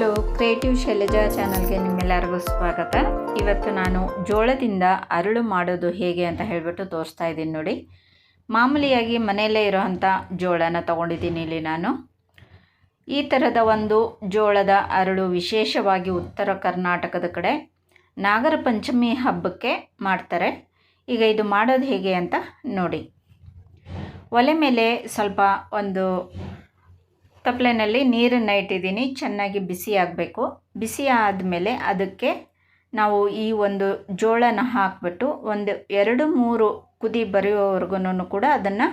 Hello creative Shailaja ಚಾನಲ್ಗೆ ನಿಮ್ಮೆಲ್ಲರಿಗೂ ಸ್ವಾಗತ. ಇವತ್ತು ನಾನು ಜೋಳದಿಂದ ಅರಳು ಮಾಡೋದು ಹೇಗೆ ಅಂತ ಹೇಳಿಬಿಟ್ಟು ತೋರಿಸ್ತಾ ಇದ್ದೀನಿ ನೋಡಿ. ಮಾಮೂಲಿಯಾಗಿ ಮನೆಯಲ್ಲೇ ಇರೋವಂಥ ಜೋಳನ ತೊಗೊಂಡಿದ್ದೀನಿ ಇಲ್ಲಿ ನಾನು. ಈ ಥರದ ಒಂದು ಜೋಳದ ಅರಳು ವಿಶೇಷವಾಗಿ ಉತ್ತರ ಕರ್ನಾಟಕದ ಕಡೆ ನಾಗರ ಪಂಚಮಿ ಹಬ್ಬಕ್ಕೆ ಮಾಡ್ತಾರೆ. ಈಗ ಇದು ಮಾಡೋದು ಹೇಗೆ ಅಂತ ನೋಡಿ. ಒಲೆ ಮೇಲೆ ಸ್ವಲ್ಪ ಒಂದು ತಪ್ಪಲೆನಲ್ಲಿ ನೀರನ್ನು ಇಟ್ಟಿದ್ದೀನಿ, ಚೆನ್ನಾಗಿ ಬಿಸಿ ಆಗಬೇಕು. ಬಿಸಿ ಆದಮೇಲೆ ಅದಕ್ಕೆ ನಾವು ಈ ಒಂದು ಜೋಳನ ಹಾಕಿಬಿಟ್ಟು ಒಂದು ಎರಡು ಮೂರು ಕುದಿ ಬರೆಯೋವರೆಗೂ ಕೂಡ ಅದನ್ನು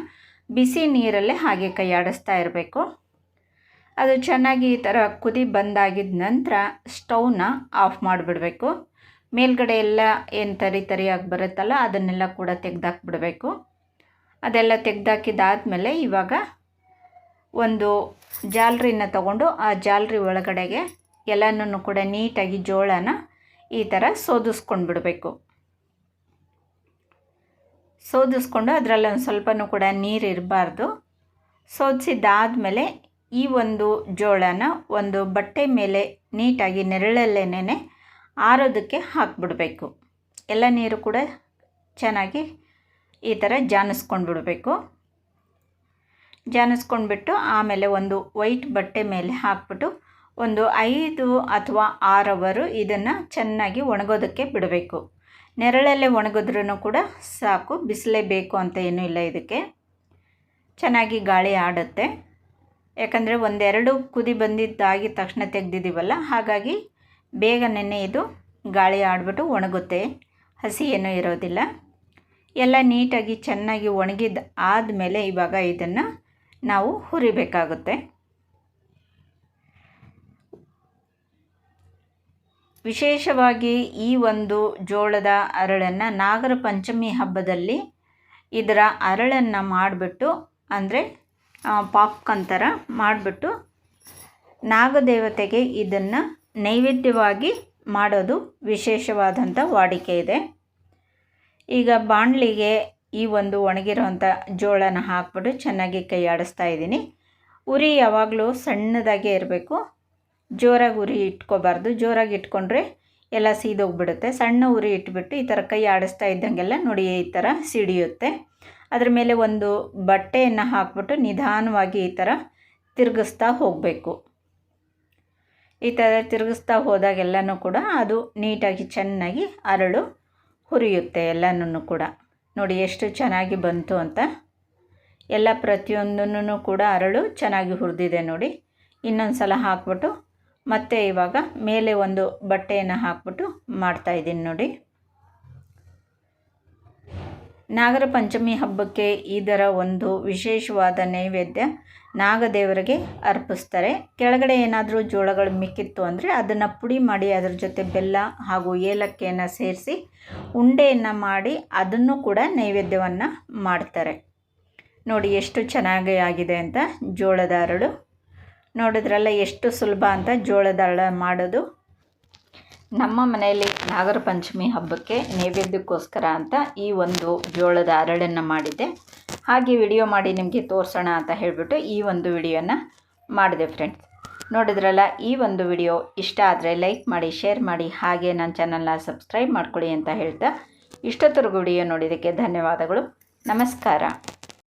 ಬಿಸಿ ನೀರಲ್ಲೇ ಹಾಗೆ ಕೈಯಾಡಿಸ್ತಾ ಇರಬೇಕು. ಅದು ಚೆನ್ನಾಗಿ ಈ ಥರ ಕುದಿ ಬಂದಾಗಿದ ನಂತರ ಸ್ಟೌವ್ನ ಆಫ್ ಮಾಡಿಬಿಡಬೇಕು. ಮೇಲ್ಗಡೆ ಎಲ್ಲ ಏನು ತರಿ ತರಿಯಾಗಿ ಬರುತ್ತಲ್ಲ ಅದನ್ನೆಲ್ಲ ಕೂಡ ತೆಗೆದಾಕ್ಬಿಡಬೇಕು. ಅದೆಲ್ಲ ತೆಗ್ದಾಕಿದ್ದಾದಮೇಲೆ ಇವಾಗ ಒಂದು ಜಾಲ್ರಿನ ತಗೊಂಡು ಆ ಜಾಲ್ರಿ ಒಳಗಡೆಗೆ ಎಲ್ಲನೂ ಕೂಡ ನೀಟಾಗಿ ಜೋಳನ ಈ ಥರ ಸೋದಿಸ್ಕೊಂಡು ಬಿಡಬೇಕು. ಸೋದಿಸ್ಕೊಂಡು ಅದರಲ್ಲಿ ಒಂದು ಸ್ವಲ್ಪನೂ ಕೂಡ ನೀರು ಇರಬಾರ್ದು. ಸೋದಿಸಿದ್ದಾದಮೇಲೆ ಈ ಒಂದು ಜೋಳನ ಒಂದು ಬಟ್ಟೆ ಮೇಲೆ ನೀಟಾಗಿ ನೆರಳಲ್ಲೇನೆ ಆರೋದಕ್ಕೆ ಹಾಕಿಬಿಡಬೇಕು. ಎಲ್ಲ ನೀರು ಕೂಡ ಚೆನ್ನಾಗಿ ಈ ಥರ ಜಾನಿಸ್ಕೊಂಡು ಬಿಡಬೇಕು. ಜಾನಿಸ್ಕೊಂಡ್ಬಿಟ್ಟು ಆಮೇಲೆ ಒಂದು ವೈಟ್ ಬಟ್ಟೆ ಮೇಲೆ ಹಾಕ್ಬಿಟ್ಟು ಒಂದು ಐದು ಅಥವಾ ಆರು ಅವರು ಇದನ್ನು ಚೆನ್ನಾಗಿ ಒಣಗೋದಕ್ಕೆ ಬಿಡಬೇಕು. ನೆರಳಲ್ಲೇ ಒಣಗಿದ್ರೂ ಕೂಡ ಸಾಕು, ಬಿಸಿಲೇ ಬೇಕು ಅಂತ ಏನೂ ಇಲ್ಲ ಇದಕ್ಕೆ. ಚೆನ್ನಾಗಿ ಗಾಳಿ ಆಡುತ್ತೆ. ಯಾಕಂದರೆ ಒಂದೆರಡು ಕುದಿ ಬಂದಿದ್ದಾಗಿ ತಕ್ಷಣ ತೆಗೆದಿದ್ದೀವಲ್ಲ, ಹಾಗಾಗಿ ಬೇಗನೆ ಇದು ಗಾಳಿ ಆಡಿಬಿಟ್ಟು ಒಣಗುತ್ತೆ. ಹಸಿ ಏನೂ ಇರೋದಿಲ್ಲ. ಎಲ್ಲ ನೀಟಾಗಿ ಚೆನ್ನಾಗಿ ಒಣಗಿದ ಆದಮೇಲೆ ಇವಾಗ ಇದನ್ನು ನಾವು ಹುರಿಬೇಕಾಗುತ್ತೆ. ವಿಶೇಷವಾಗಿ ಈ ಒಂದು ಜೋಳದ ಅರಳನ್ನು ನಾಗರ ಪಂಚಮಿ ಹಬ್ಬದಲ್ಲಿ ಇದರ ಅರಳನ್ನು ಮಾಡಿಬಿಟ್ಟು, ಅಂದರೆ ಪಾಪ್ಕಾರ್ನ್ ಥರ ಮಾಡಿಬಿಟ್ಟು ನಾಗದೇವತೆಗೆ ಇದನ್ನು ನೈವೇದ್ಯವಾಗಿ ಮಾಡೋದು ವಿಶೇಷವಾದಂಥ ವಾಡಿಕೆ ಇದೆ. ಈಗ ಬಾಣಲಿಗೆ ಈ ಒಂದು ಒಣಗಿರೋವಂಥ ಜೋಳನ ಹಾಕ್ಬಿಟ್ಟು ಚೆನ್ನಾಗಿ ಕೈ ಆಡಿಸ್ತಾ ಇದ್ದೀನಿ. ಉರಿ ಯಾವಾಗಲೂ ಸಣ್ಣದಾಗೇ ಇರಬೇಕು. ಜೋರಾಗಿ ಉರಿ ಇಟ್ಕೋಬಾರ್ದು. ಜೋರಾಗಿ ಇಟ್ಕೊಂಡ್ರೆ ಎಲ್ಲ ಸೀದೋಗ್ಬಿಡುತ್ತೆ. ಸಣ್ಣ ಉರಿ ಇಟ್ಬಿಟ್ಟು ಈ ಥರ ಕೈ ಆಡಿಸ್ತಾ ಇದ್ದಂಗೆಲ್ಲ ನೋಡಿ ಈ ಥರ ಸಿಡಿಯುತ್ತೆ. ಅದರ ಮೇಲೆ ಒಂದು ಬಟ್ಟೆಯನ್ನು ಹಾಕ್ಬಿಟ್ಟು ನಿಧಾನವಾಗಿ ಈ ಥರ ತಿರುಗಿಸ್ತಾ ಹೋಗಬೇಕು. ಈ ಥರ ತಿರುಗಿಸ್ತಾ ಹೋದಾಗೆಲ್ಲನೂ ಕೂಡ ಅದು ನೀಟಾಗಿ ಚೆನ್ನಾಗಿ ಅರಳು, ಹುರಿಯುತ್ತೆ ಎಲ್ಲನೂ ಕೂಡ. ನೋಡಿ ಎಷ್ಟು ಚೆನ್ನಾಗಿ ಬಂತು ಅಂತ. ಎಲ್ಲ ಪ್ರತಿಯೊಂದನ್ನು ಕೂಡ ಅರಳು ಚೆನ್ನಾಗಿ ಹುರಿದಿದೆ ನೋಡಿ. ಇನ್ನೊಂದು ಸಲ ಹಾಕ್ಬಿಟ್ಟು ಮತ್ತೆ ಇವಾಗ ಮೇಲೆ ಒಂದು ಬಟ್ಟೆಯನ್ನು ಹಾಕ್ಬಿಟ್ಟು ಮಾಡ್ತಾಯಿದ್ದೀನಿ ನೋಡಿ. ನಾಗರ ಪಂಚಮಿ ಹಬ್ಬಕ್ಕೆ ಇದರ ಒಂದು ವಿಶೇಷವಾದ ನೈವೇದ್ಯ ನಾಗದೇವರಿಗೆ ಅರ್ಪಿಸ್ತಾರೆ. ಕೆಳಗಡೆ ಏನಾದರೂ ಜೋಳಗಳು ಮಿಕ್ಕಿತ್ತು ಅಂದರೆ ಅದನ್ನು ಪುಡಿ ಮಾಡಿ ಅದರ ಜೊತೆ ಬೆಲ್ಲ ಹಾಗೂ ಏಲಕ್ಕಿಯನ್ನು ಸೇರಿಸಿ ಉಂಡೆಯನ್ನು ಮಾಡಿ ಅದನ್ನು ಕೂಡ ನೈವೇದ್ಯವನ್ನು ಮಾಡ್ತಾರೆ. ನೋಡಿ ಎಷ್ಟು ಚೆನ್ನಾಗಿ ಆಗಿದೆ ಅಂತ ಜೋಳದ ಅರಳು. ನೋಡಿದ್ರಲ್ಲ ಎಷ್ಟು ಸುಲಭ ಅಂತ ಜೋಳದ ಅರಳು ಮಾಡೋದು. ನಮ್ಮ ಮನೆಯಲ್ಲಿ ನಾಗರ ಪಂಚಮಿ ಹಬ್ಬಕ್ಕೆ ನೈವೇದ್ಯಕ್ಕೋಸ್ಕರ ಅಂತ ಈ ಒಂದು ಜೋಳದ ಅರಳನ್ನು ಮಾಡಿದ್ದೆ. ಹಾಗೆ ವಿಡಿಯೋ ಮಾಡಿ ನಿಮಗೆ ತೋರಿಸೋಣ ಅಂತ ಹೇಳಿಬಿಟ್ಟು ಈ ಒಂದು ವಿಡಿಯೋನ ಮಾಡಿದೆ ಫ್ರೆಂಡ್ಸ್ ನೋಡಿದ್ರಲ್ಲ, ಈ ಒಂದು ವಿಡಿಯೋ ಇಷ್ಟ ಆದರೆ ಲೈಕ್ ಮಾಡಿ ಶೇರ್ ಮಾಡಿ, ಹಾಗೆ ನನ್ನ ಚಾನಲ್ನ ಸಬ್ಸ್ಕ್ರೈಬ್ ಮಾಡ್ಕೊಳ್ಳಿ ಅಂತ ಹೇಳ್ತಾ ಇಷ್ಟೊತ್ತರೆಗೂ ವಿಡಿಯೋ ನೋಡಿದ್ದಕ್ಕೆ ಧನ್ಯವಾದಗಳು. ನಮಸ್ಕಾರ.